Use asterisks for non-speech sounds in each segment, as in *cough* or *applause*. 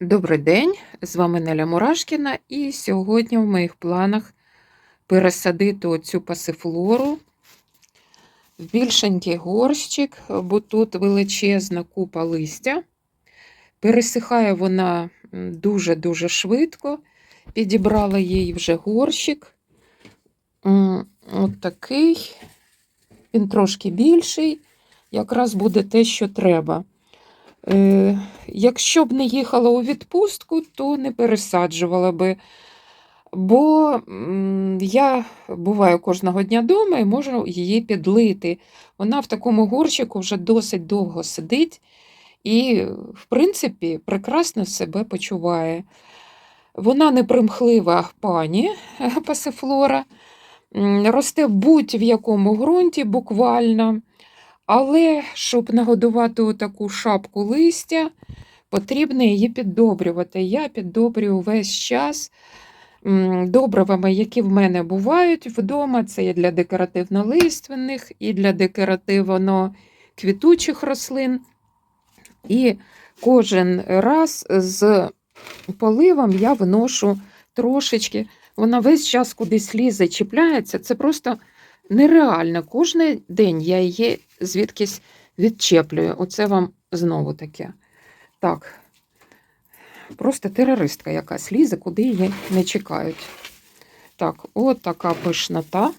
Добрий день, з вами Неля Мурашкіна, і сьогодні в моїх планах пересадити оцю пасифлору в більшенький горщик, бо тут величезна купа листя. Пересихає вона дуже-дуже швидко. Підібрала їй вже горщик. От такий. Він трошки більший, якраз буде те, що треба. Е, Якщо б не їхала у відпустку, то не пересаджувала би. Бо я буваю кожного дня вдома і можу її підлити. Вона в такому горщику вже досить довго сидить і, в принципі, прекрасно себе почуває. Вона не примхлива пані *laughs* пасифлора, росте будь-в якому ґрунті буквально. Але щоб нагодувати таку шапку листя, потрібно її піддобрювати. Я піддобрюю весь час добривами, які в мене бувають вдома. Це і для декоративно-лиственних, і для декоративно-квітучих рослин. І кожен раз з поливом я вношу трошечки. Вона весь час кудись лізе, чіпляється. Це просто нереально. Кожен день я її звідкись відчеплюю. Оце вам знову таке. Так, просто терористка якась лізе, куди її не чекають. Так, от така пишнота.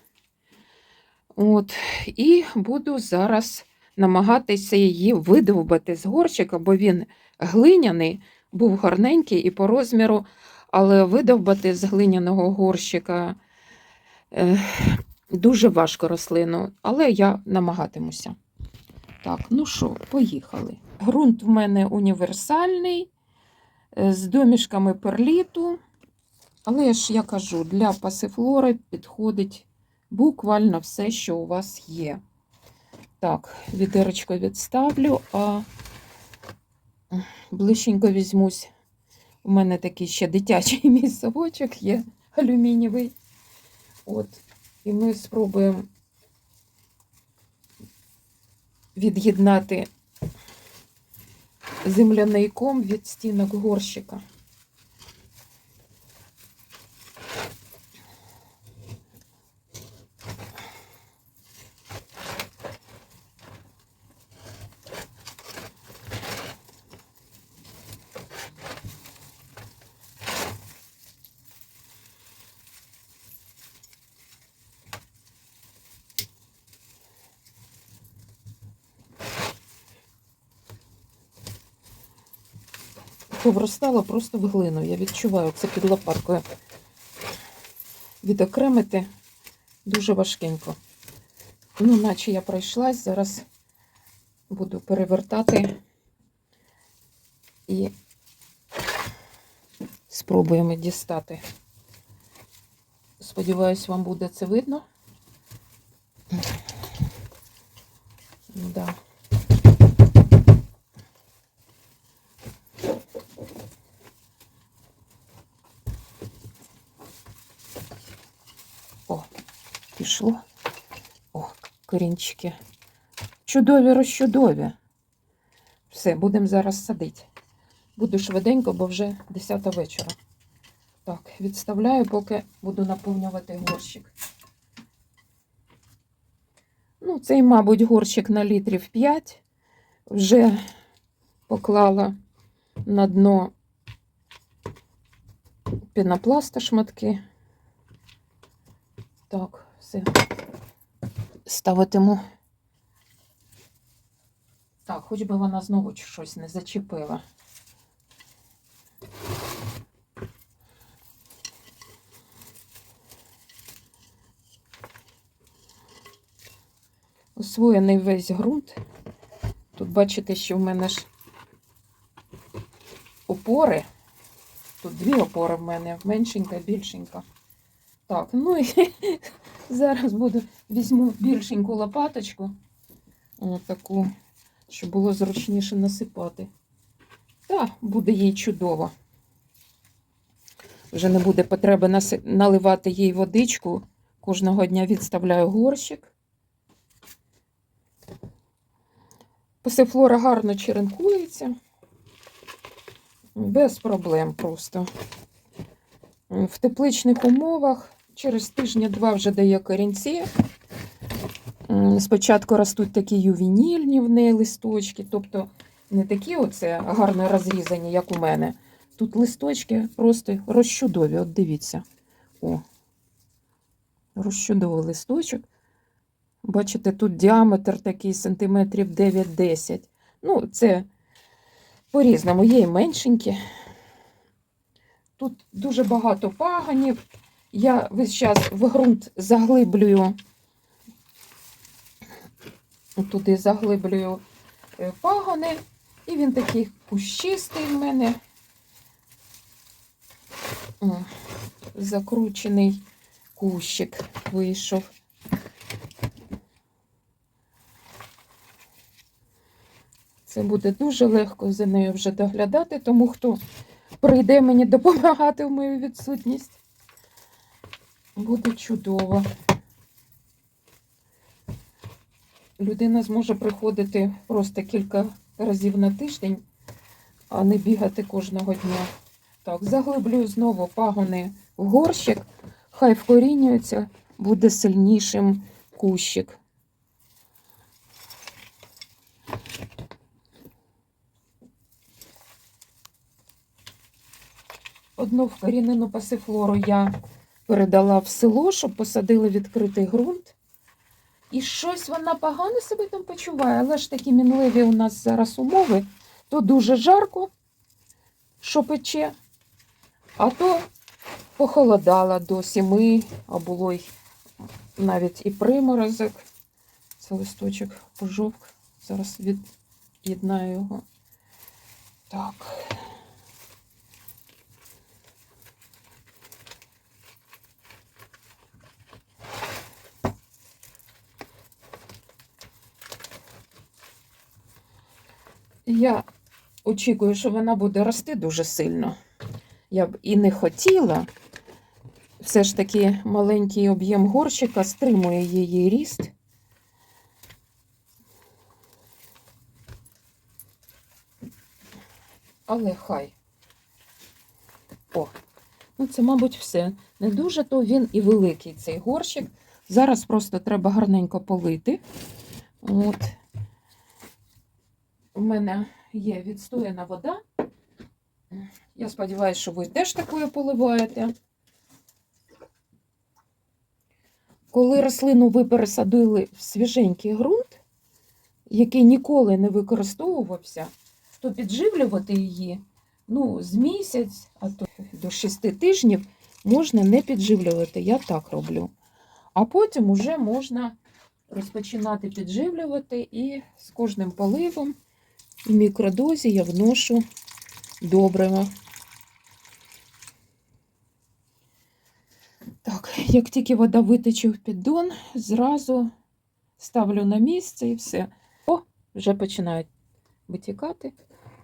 От, і буду зараз намагатися її видовбати з горщика, бо він глиняний, був гарненький і по розміру, але видовбати з глиняного горщика. Дуже важко рослину, але я намагатимуся. Так, ну що, поїхали. Грунт в мене універсальний, е, з домішками перліту. Але ж я кажу, для пасифлори підходить буквально все, що у вас є. Так, відерочко відставлю, а ближченько візьмусь. У мене такий ще дитячий *laughs* мій совочок є алюмінієвий. От. І ми спробуємо від'єднати земляний ком від стінок горщика. Повростало просто в глину. Я відчуваю це під лопаткою. Відокремити дуже важкенько. Ну, наче я пройшлась, зараз буду перевертати і спробуємо дістати. Сподіваюсь, вам буде це видно. Да. О, пішло. О, корінчики. Чудові розчудові. Все, будемо зараз садити. Буду швиденько, бо вже 10 вечора. Так, відставляю, поки буду наповнювати горщик. Ну, цей, мабуть, горщик на літрів 5. Вже поклала на дно пінопласта шматки. Так, все. Ставитиму. Так, хоч би вона знову щось не зачепила. Освоєний весь ґрунт. Тут бачите, що в мене ж опори. Тут дві опори в мене, меншенька, більшенька. Так, ну і *laughs* зараз буду візьму більшеньку лопаточку, таку, щоб було зручніше насипати. Та буде їй чудово. Вже не буде потреби наливати їй водичку. Кожного дня відставляю горщик. Пасифлора гарно черенкується. Без проблем просто. В тепличних умовах через тижня-два вже дає корінці. Спочатку ростуть такі ювенільні в неї листочки, тобто не такі оце гарно розрізані, як у мене. Тут листочки просто розчудові. От дивіться. О, розчудовий листочок. Бачите, тут діаметр такий сантиметрів 9-10. Ну, це по-різному, є і меншенькі. Тут дуже багато паганів. Я весь час в ґрунт заглиблюю, туди заглиблюю е, пагони, і він такий кущистий в мене. О, закручений кущик вийшов. Це буде дуже легко за нею вже доглядати, тому хто прийде мені допомагати в мою відсутність. Буде чудово. Людина зможе приходити просто кілька разів на тиждень, а не бігати кожного дня. Так, заглиблюю знову пагони в горщик, хай вкорінюється, буде сильнішим кущик. Одну вкорінену пасифлору я передала в село, щоб посадили відкритий ґрунт. І щось вона погано себе там почуває, але ж такі мінливі у нас зараз умови, то дуже жарко, що пече, а то похолодала до сіми, а було й навіть і приморозок. Це листочок пожовк. Зараз від'єднаю його. Так. Я очікую, що вона буде рости дуже сильно. Я б і не хотіла. Все ж таки маленький об'єм горщика стримує її ріст. Але хай. О, ну це, мабуть, все. Не дуже, то він і великий цей горщик. Зараз просто треба гарненько полити. От. У мене є відстояна вода. Я сподіваюся, що ви теж такою поливаєте. Коли рослину ви пересадили в свіженький ґрунт, який ніколи не використовувався, то підживлювати її ну, з місяць, а то до 6 тижнів можна не підживлювати. Я так роблю. А потім вже можна розпочинати підживлювати і з кожним поливом в мікродозі я вношу добрива. Так, як тільки вода витече в піддон, зразу ставлю на місце і все. О, вже починають витікати.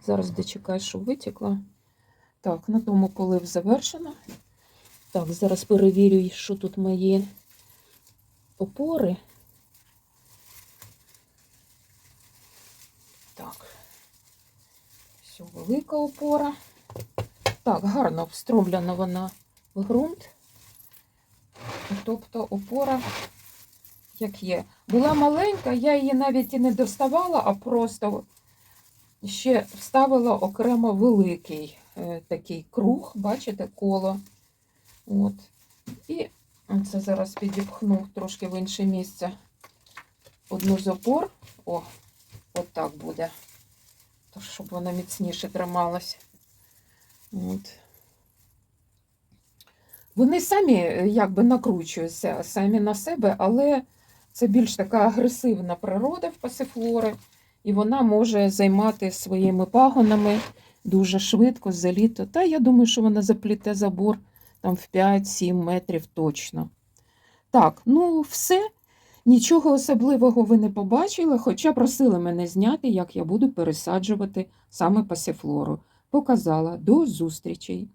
Зараз дочекаю, щоб витікла. Так, на тому полив завершено. Так, зараз перевірю, що тут мої опори. Так, все, велика опора. Так, гарно встромлена вона в ґрунт. Тобто опора, як є. Була маленька, я її навіть і не доставала, а просто ще вставила окремо великий е, такий круг, бачите, коло. От. І це зараз підіпхну трошки в інше місце. Одну з опор. О, от так буде. Щоб вона міцніше трималась. От. Вони самі е, якби накручуються самі на себе, але це більш така агресивна природа в пасифлори, і вона може займати своїми пагонами дуже швидко за літо. Та я думаю, що вона запліте забор там в 5-7 метрів точно. Так, ну все. Нічого особливого ви не побачили, хоча просили мене зняти, як я буду пересаджувати саме пасифлору. Показала. До зустрічей!